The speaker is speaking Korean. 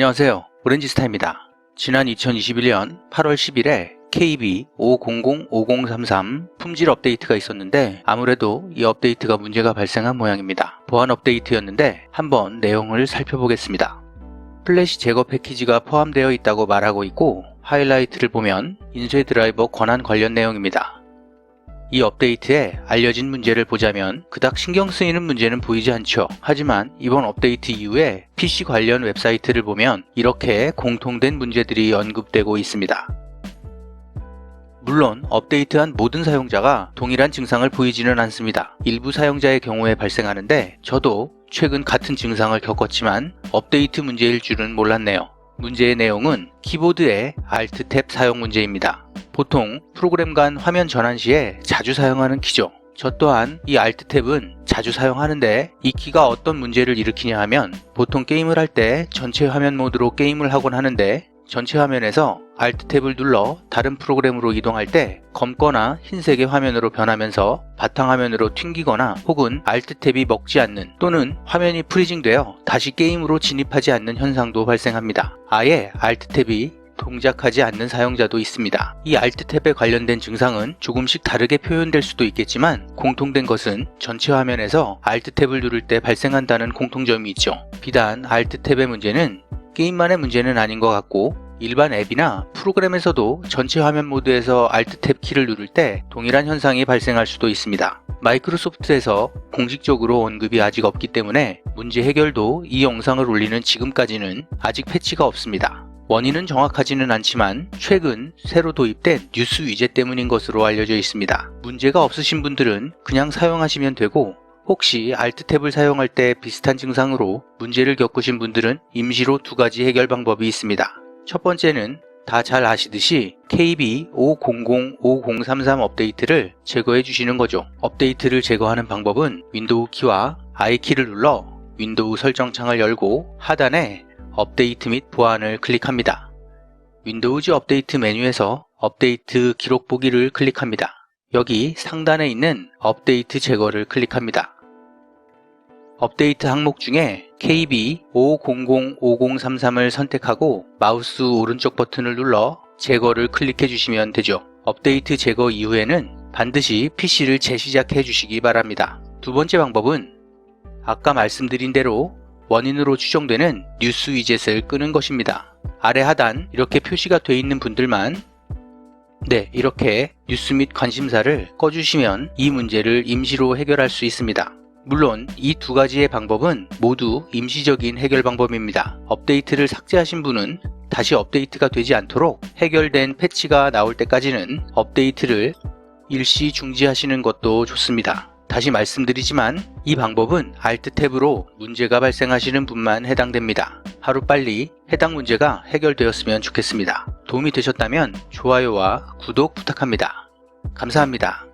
안녕하세요. 오렌지스타입니다. 지난 2021년 8월 10일에 KB 5005033 품질 업데이트가 있었는데 아무래도 이 업데이트가 문제가 발생한 모양입니다. 보안 업데이트였는데 한번 내용을 살펴보겠습니다. 플래시 제거 패키지가 포함되어 있다고 말하고 있고 하이라이트를 보면 인쇄 드라이버 권한 관련 내용입니다. 이 업데이트에 알려진 문제를 보자면 그닥 신경 쓰이는 문제는 보이지 않죠. 하지만 이번 업데이트 이후에 PC 관련 웹사이트를 보면 이렇게 공통된 문제들이 언급되고 있습니다. 물론 업데이트한 모든 사용자가 동일한 증상을 보이지는 않습니다. 일부 사용자의 경우에 발생하는데 저도 최근 같은 증상을 겪었지만 업데이트 문제일 줄은 몰랐네요. 문제의 내용은 키보드의 Alt 탭 사용 문제입니다. 보통 프로그램 간 화면 전환 시에 자주 사용하는 키죠. 저 또한 이 Alt 탭은 자주 사용하는데 이 키가 어떤 문제를 일으키냐 하면 보통 게임을 할 때 전체 화면 모드로 게임을 하곤 하는데 전체 화면에서 Alt 탭을 눌러 다른 프로그램으로 이동할 때 검거나 흰색의 화면으로 변하면서 바탕화면으로 튕기거나 혹은 Alt 탭이 먹지 않는 또는 화면이 프리징되어 다시 게임으로 진입하지 않는 현상도 발생합니다. 아예 Alt 탭이 동작하지 않는 사용자도 있습니다. 이 Alt 탭에 관련된 증상은 조금씩 다르게 표현될 수도 있겠지만 공통된 것은 전체 화면에서 Alt 탭을 누를 때 발생한다는 공통점이 있죠. 비단 Alt 탭의 문제는 게임만의 문제는 아닌 것 같고 일반 앱이나 프로그램에서도 전체 화면 모드에서 Alt 탭 키를 누를 때 동일한 현상이 발생할 수도 있습니다. 마이크로소프트에서 공식적으로 언급이 아직 없기 때문에 문제 해결도 이 영상을 올리는 지금까지는 아직 패치가 없습니다. 원인은 정확하지는 않지만 최근 새로 도입된 뉴스 위젯 때문인 것으로 알려져 있습니다. 문제가 없으신 분들은 그냥 사용하시면 되고 혹시 Alt 탭을 사용할 때 비슷한 증상으로 문제를 겪으신 분들은 임시로 두 가지 해결 방법이 있습니다. 첫 번째는 다 잘 아시듯이 KB 5005033 업데이트를 제거해 주시는 거죠. 업데이트를 제거하는 방법은 윈도우 키와 I 키를 눌러 윈도우 설정 창을 열고 하단에 업데이트 및 보안을 클릭합니다. 윈도우즈 업데이트 메뉴에서 업데이트 기록 보기를 클릭합니다. 여기 상단에 있는 업데이트 제거를 클릭합니다. 업데이트 항목 중에 KB 5005033을 선택하고 마우스 오른쪽 버튼을 눌러 제거를 클릭해 주시면 되죠. 업데이트 제거 이후에는 반드시 PC를 재시작해 주시기 바랍니다. 두 번째 방법은 아까 말씀드린 대로 원인으로 추정되는 뉴스 위젯을 끄는 것입니다. 아래 하단 이렇게 표시가 되어 있는 분들만 네, 이렇게 뉴스 및 관심사를 꺼주시면 이 문제를 임시로 해결할 수 있습니다. 물론 이 두 가지의 방법은 모두 임시적인 해결 방법입니다. 업데이트를 삭제하신 분은 다시 업데이트가 되지 않도록 해결된 패치가 나올 때까지는 업데이트를 일시 중지하시는 것도 좋습니다. 다시 말씀드리지만 이 방법은 Alt 탭으로 문제가 발생하시는 분만 해당됩니다. 하루빨리 해당 문제가 해결되었으면 좋겠습니다. 도움이 되셨다면 좋아요와 구독 부탁합니다. 감사합니다.